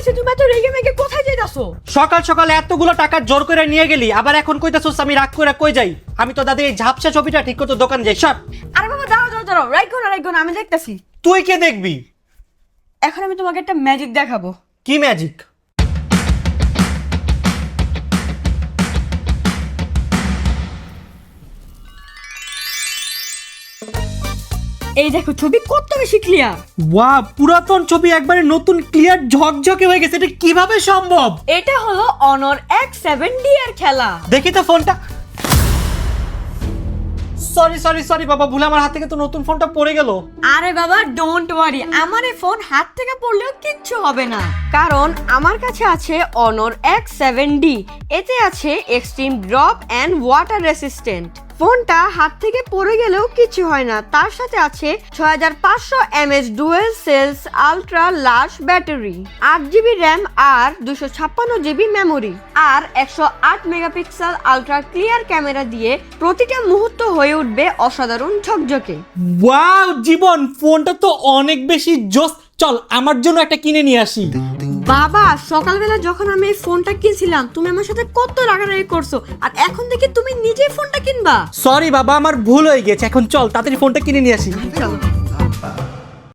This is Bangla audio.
হয়েছে তুমি এত রেগে মেগে কোথায় যাইতাছো? সকাল সকাল এতগুলো টাকা জোর করে নিয়ে গেলি আবার এখন কইতাছস আমি রাগ করে কই যাই? আমি তো দাদা এই ঝাপসা ছবিটা ঠিক করতে দোকান যাই সব আরে বাবা দাও দাও দাও রাইগো না রাইট না আমি দেখতাছি। তুই কে দেখবি? এখন আমি তোমাকে একটা ম্যাজিক দেখাবো। কি ম্যাজিক এই দেখো ছবি কত বেশি ক্লিয়ার ওয়া পুরাতন ছবি একবারে নতুন ক্লিয়ার ঝকঝকে হয়ে গেছে। এটা কীভাবে সম্ভব? এটা হলো অনর এক্স সেভেন ডি এর খেলা। দেখি তো ফোনটা সরি সরি সরি বাবা ভুলে আমার হাত থেকে তো নতুন ফোনটা পড়ে গেল। আরে বাবা ডোন্ট ওয়ারি আমার এই ফোন হাত থেকে পড়লেও কিচ্ছু হবে না। কারণ আমার কাছে আছে অনর এক্স সেভেন ডি এতে আছে extreme drop and water resistant ফোনটা হাত থেকে পড়ে গেলেও কিছু হয় না। তার সাথে আছে ছয় হাজার পাঁচশো mAh dual cells ultra large battery আট জিবি র্যাম আর দুশো ছাপ্পান্ন জিবি মেমোরি আর একশো আট মেগাপিক্সেল আলট্রা ক্লিয়ার ক্যামেরা দিয়ে প্রতিটা মুহূর্ত হয়ে উঠবে অসাধারণ ঝকঝকে। ওয়াও জীবন! ফোনটা তো অনেক বেশি জোস। চল আমার জন্য একটা কিনে নিয়ে আসি। বাবা সকালবেলা যখন আমি এই ফোনটা কিনছিলাম তুমি আমার সাথে কত রাগারাগি করছ? আর এখন দেখি তুমি নিজেই ফোনটা কিনবা। সরি বাবা আমার ভুল হয়ে গেছে। এখন চল তাড়াতাড়ি ফোনটা কিনে নিয়ে আসি। চলো।